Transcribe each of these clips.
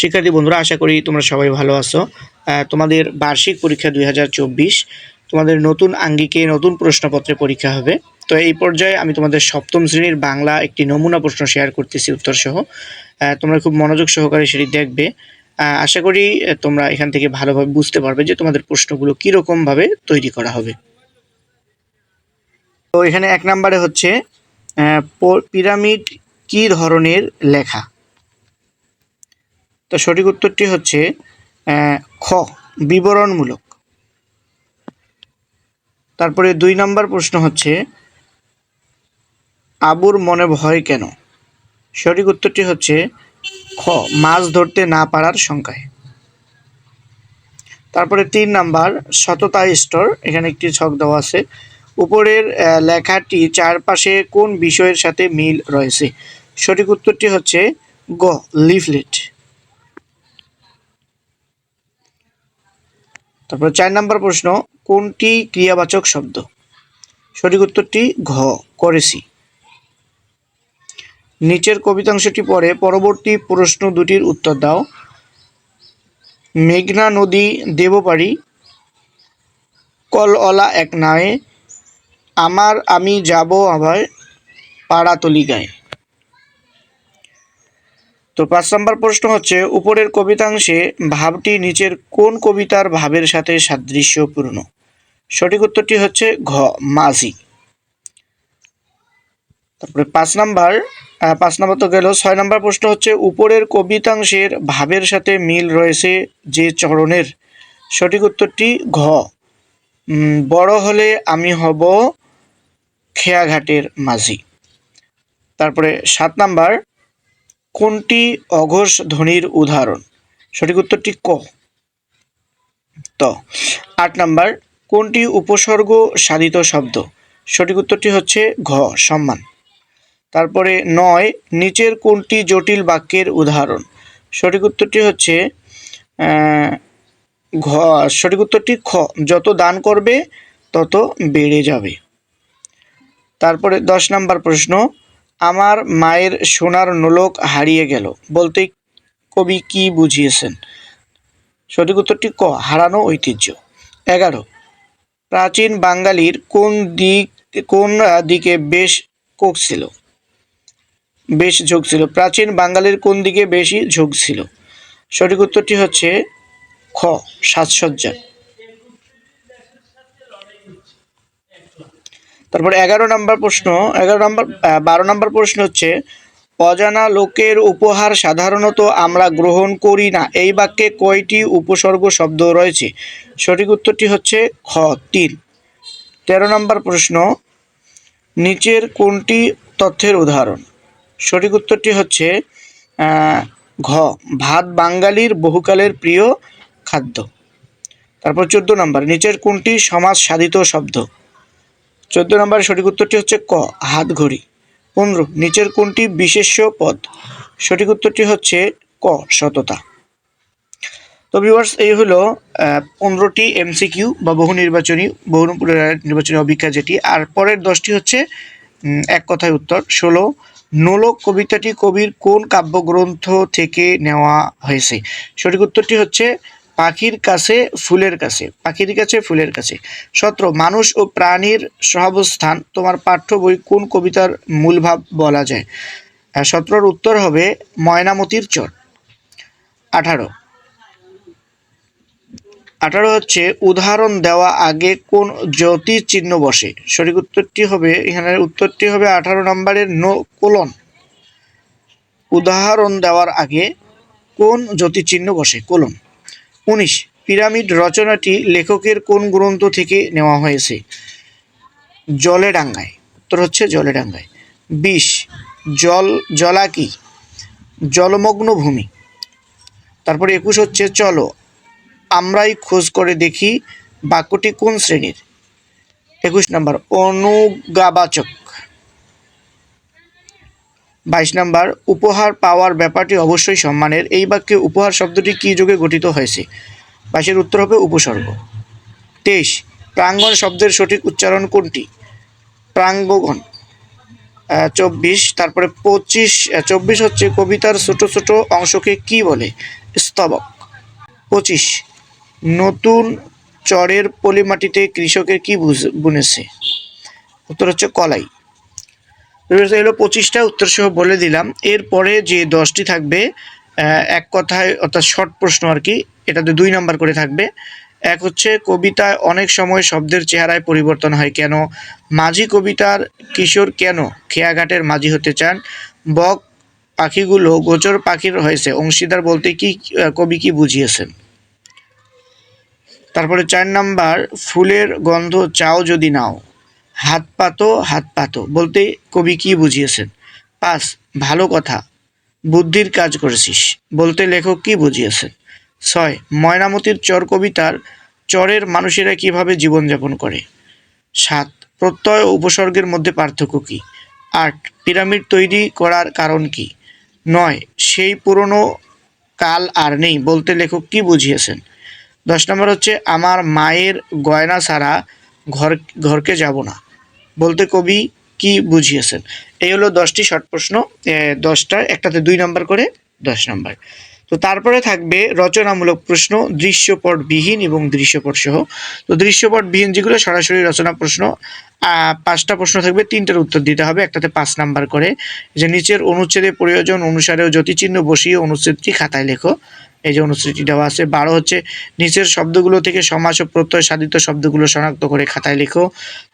শিক্ষার্থী বন্ধুরা, আশা করি তোমরা সবাই ভালো আছো। তোমাদের বার্ষিক পরীক্ষা দুই হাজার চব্বিশ, তোমাদের নতুন আঙ্গিকে নতুন প্রশ্নপত্রে পরীক্ষা হবে। তো এই পর্যায়ে আমি তোমাদের সপ্তম শ্রেণির বাংলা একটি নমুনা প্রশ্ন শেয়ার করতেছি উত্তর সহ তোমরা খুব মনোযোগ সহকারে সেটি দেখবে। আশা করি তোমরা এখান থেকে ভালোভাবে বুঝতে পারবে যে তোমাদের প্রশ্নগুলো কীরকমভাবে তৈরি করা হবে। তো এখানে এক নম্বরে হচ্ছে পিরামিড কি ধরনের লেখা? তো সঠিক উত্তরটি হচ্ছে খ, বিবরণমূলক। তারপরে দুই নম্বর প্রশ্ন হচ্ছে, আবুর মনে ভয় কেন? সঠিক উত্তরটি হচ্ছে, খ, মাছ ধরতে না পারার সংখ্যায়। তারপরে তিন নাম্বার, সততা স্তর, এখানে একটি ছক দেওয়া আছে। উপরের লেখাটি চারপাশে কোন বিষয়ের সাথে মিল রয়েছে? সঠিক উত্তরটি হচ্ছে, গ, লিফলেট। তারপর চার নম্বর প্রশ্ন, কোনটি ক্রিয়াবাচক শব্দ? সঠিক উত্তরটি ঘ, করেছি। নিচের কবিতাংশটি পরে পরবর্তী প্রশ্ন দুটির উত্তর দাও। মেঘনা নদী দেবপাড়ি কলঅলা এক নায়ে, আমার আমি যাব আবার পাড়াতলি গায়ে। তো পাঁচ নম্বর প্রশ্ন হচ্ছে, উপরের কবিতাংশে ভাবটি নিচের কোন কবিতার ভাবের সাথে সাদৃশ্যপূর্ণ? সঠিক উত্তরটি হচ্ছে ঘ, মাঝি। তারপরে পাঁচ নাম্বার পাঁচ নাম্বার তো গেল। ছয় নাম্বার প্রশ্ন হচ্ছে, উপরের কবিতাংশের ভাবের সাথে মিল রয়েছে যে চরণের? সঠিক উত্তরটি ঘ। বড় হলে আমি হব খেয়াঘাটের মাঝি। তারপরে সাত নাম্বার কোনটি অঘোষ ধ্বনির উদাহরণ? সঠিক উত্তরটি ক। ত। আট নাম্বার, কোনটি উপসর্গ সাধিত শব্দ? সঠিক উত্তরটি হচ্ছে ঘ, সম্মান। তারপরে নয়, নিচের কোনটি জটিল বাক্যের উদাহরণ? সঠিক উত্তরটি হচ্ছে ঘ। সঠিক উত্তরটি খ। যত দান করবে, তত বেড়ে যাবে। তারপরে দশ নাম্বার প্রশ্ন আমার মায়ের সোনার নোলক হারিয়ে গেল। বলতে কবি কি বুঝিয়েছেন? সঠিক উত্তরটি ক, হারানো ঐতিহ্য। এগারো, প্রাচীন বাঙালির কোন দিক, কোন দিকে বেশ কোক ছিল? বেশ ঝোঁক ছিল। প্রাচীন বাঙালির কোন দিকে বেশি ঝোঁক ছিল? সঠিক উত্তরটি হচ্ছে খ, সাজসজ্জা। তারপর এগারো নম্বর প্রশ্ন, এগারো নম্বর বারো নম্বর প্রশ্ন হচ্ছে, অজানা লোকের উপহার সাধারণত আমরা গ্রহণ করি না। এই বাক্যে কয়টি উপসর্গ শব্দ রয়েছে? সঠিক উত্তরটি হচ্ছে খ, তিন। তেরো নম্বর প্রশ্ন, নিচের কোনটি তথ্যের উদাহরণ? সঠিক উত্তরটি হচ্ছে ঘ, ভাত বাঙালির বহুকালের প্রিয় খাদ্য। তারপর চোদ্দ নম্বর, নিচের কোনটি সমাজ সাধিত শব্দ? চোদ্দ নম্বরের সঠিক উত্তরটি হচ্ছে ক, হাত ঘড়ি। পনেরো, নিচের কোনটি বিশেষ্য পদ? সঠিক উত্তরটি হচ্ছে ক, সততা। তো ভিউয়ার্স এই হলো পনেরোটি এমসিকিউ বা বহু নির্বাচনী বহু নির্বাচনী অভিজ্ঞতা যেটি। আর পরের দশটি হচ্ছে এক কথায় উত্তর। ষোলো, নোলক কবিতাটি কবির কোন কাব্যগ্রন্থ থেকে নেওয়া হয়েছে? সঠিক উত্তরটি হচ্ছে পাখির কাছে, ফুলের কাছে, পাখির কাছে, ফুলের কাছে। সতেরো, মানুষ ও প্রাণীর সহাবস্থান, তোমার পাঠ্য বই কোন কবিতার মূল ভাব বলা যায়? সতেরোর উত্তর হবে ময়নামতির চর। আঠারো। আঠারো হচ্ছে, উদাহরণ দেওয়া আগে কোন জ্যোতির চিহ্ন বসে? সঠিক উত্তরটি হবে, এখানে উত্তরটি হবে আঠারো নম্বরের নো কোলন। উদাহরণ দেওয়ার আগে কোন জ্যোতির চিহ্ন বসে? কোলন। উনিশ, পিরামিড রচনাটি লেখকের কোন গ্রন্থ থেকে নেওয়া হয়েছে? জলেডাঙ্গায়। উত্তর হচ্ছে জলেডাঙ্গায়। বিশ, জল জলাকি জলমগ্ন ভূমি তারপরে একুশ হচ্ছে চলো, আমরাই খোঁজ করে দেখি বাক্যটি কোন শ্রেণির? একুশ নম্বর, অনুগাবাচক। বাইশ নম্বর, উপহার পাওয়ার ব্যাপারটি অবশ্যই সম্মানের। এই বাক্যে উপহার শব্দটি কী যোগে গঠিত হয়েছে? বাইশের উত্তর হবে উপসর্গ। তেইশ, প্রাঙ্গণ শব্দের সঠিক উচ্চারণ কোনটি? প্রাঙ্গগণ। চব্বিশ, তারপরে পঁচিশ চব্বিশ হচ্ছে কবিতার ছোট ছোট অংশকে কি বলে? স্তবক। পঁচিশ, নতুন চরের পলিমাটিতে কৃষকের কি বুনেছে? উত্তর হচ্ছে কলাই। এলো পঁচিশটা উত্তর সহ বলে দিলাম। এরপরে যে দশটি থাকবে এক কথায় অর্থাৎ শর্ট প্রশ্ন আর কি, এটাতে দুই নাম্বার করে থাকবে। এক হচ্ছে, কবিতায় অনেক সময় শব্দের চেহারায় পরিবর্তন হয় কেন? মাঝি কবিতার কিশোর কেন খেয়াঘাটের মাঝি হতে চান? বক পাখিগুলো গোচর পাখির হয়েছে। অংশীদার বলতে কি কবি কি বুঝিয়েছেন? তারপরে চার নাম্বার ফুলের গন্ধ চাও যদি নাও। হাত পাতো হাত পাতো বলতে কবি কি বুঝিয়েছেন? পাঁচ, ভালো কথা। বুদ্ধির কাজ করেছিস। বলতে লেখক কি বুঝিয়েছেন? ছয়, ময়নামতির চর কবিতার চরের মানুষেরা কীভাবে জীবনযাপন করে? সাত, প্রত্যয় ও উপসর্গের মধ্যে পার্থক্য কি? আট, পিরামিড তৈরি করার কারণ কি? নয়, সেই পুরনো কাল আর নেই। বলতে লেখক কি বুঝিয়েছেন? দশ নম্বর হচ্ছে, আমার মায়ের গয়না ছাড়া ঘর, ঘরকে যাব না। বলতে কবি কি বুঝিয়েছেন? এই হলো দশটি শর্ট প্রশ্ন দশটার একটাতে দুই নম্বর করে দশ নম্বর। তো তারপরে থাকবে রচনামূলক প্রশ্ন, দৃশ্যপটবিহীন এবং দৃশ্যপট সহ তো দৃশ্যপটবিহীন যেগুলো, সরাসরি রচনা প্রশ্ন পাঁচটা প্রশ্ন থাকবে, তিনটার উত্তর দিতে হবে, একটাতে পাঁচ নাম্বার করে। যে নিচের অনুচ্ছেদে প্রয়োজন অনুসারেও জ্যোতিচিহ্ন বসিয়ে অনুচ্ছেদটি খাতায় লেখো। এই যে অনুচ্ছেদটি দেওয়া আছে বারো হচ্ছে নিচের শব্দগুলো থেকে সমাস ও প্রত্যয় সাধিত শব্দগুলো শনাক্ত করে খাতায় লেখো।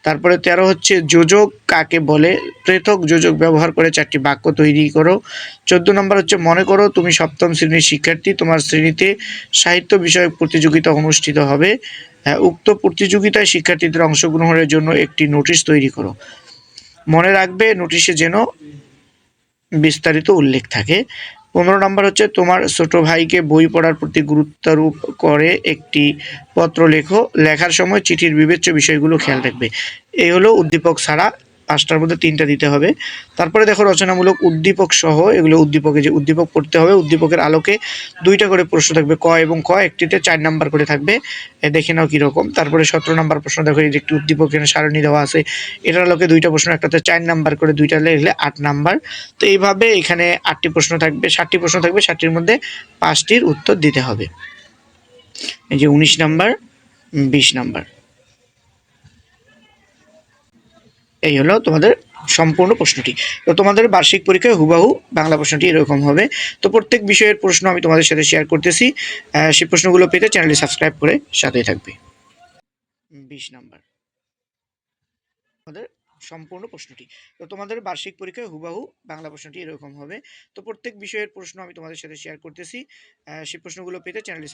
তারপরে তেরো হচ্ছে যোজক কাকে বলে? পৃথক যোজক ব্যবহার করে চারটি বাক্য তৈরি করো। চোদ্দ নম্বর হচ্ছে মনে করো তুমি সপ্তম শ্রেণির শিক্ষার্থী তোমার শ্রেণীতে সাহিত্য বিষয়ক প্রতিযোগিতা অনুষ্ঠিত হবে। হ্যাঁ, উক্ত প্রতিযোগিতায় শিক্ষার্থীদের অংশগ্রহণের জন্য একটি নোটিশ তৈরি করো। মনে রাখবে নোটিশে যেন বিস্তারিত উল্লেখ থাকে। পনেরো নম্বর হচ্ছে, তোমার ছোট ভাইকে বই পড়ার প্রতি গুরুত্বারোপ করে একটি পত্র লেখো। লেখার সময় চিঠির বিবেচ্য বিষয়গুলো খেয়াল রাখবে। এই হলো উদ্দীপক ছাড়া পাঁচটার মধ্যে তিনটা দিতে হবে। তারপরে দেখো রচনামূলক উদ্দীপক সহ এগুলো উদ্দীপকে যে উদ্দীপক পড়তে হবে, উদ্দীপকের আলোকে দুইটা করে প্রশ্ন থাকবে, ক এবং ক একটিতে চার নাম্বার করে থাকবে। দেখে নাও কীরকম। তারপরে সতেরো নাম্বার প্রশ্ন দেখো, এই যে একটি উদ্দীপক এখানে সারণী দেওয়া আছে, এটার আলোকে দুইটা প্রশ্ন, একটাতে চার নাম্বার করে, দুইটা লিখলে আট নাম্বার। তো এইভাবে এখানে আটটি প্রশ্ন থাকবে, ষাটটি প্রশ্ন থাকবে, ষাটটির মধ্যে পাঁচটির উত্তর দিতে হবে। এই যে উনিশ নাম্বার বিশ নাম্বার। এই হলো তোমাদের সম্পূর্ণ প্রশ্নটি। তো তোমাদের বার্ষিক পরীক্ষায় হুবাহু বাংলা প্রশ্নটি এরকম হবে। তো প্রত্যেক বিষয়ের প্রশ্ন আমি তোমাদের সাথে শেয়ার করতেছি। সেই প্রশ্নগুলো পেতে চ্যানেলটি সাবস্ক্রাইব করে সাথেই থাকবে। বিশ নাম্বার। আমাদের সম্পূর্ণ প্রশ্নটি। তো তোমাদের বার্ষিক পরীক্ষায় হুবাহু বাংলা প্রশ্নটি এরকম হবে। তো প্রত্যেক বিষয়ের প্রশ্ন আমি তোমাদের সাথে শেয়ার করতেছি। সেই প্রশ্নগুলো পেতে চ্যানেলটি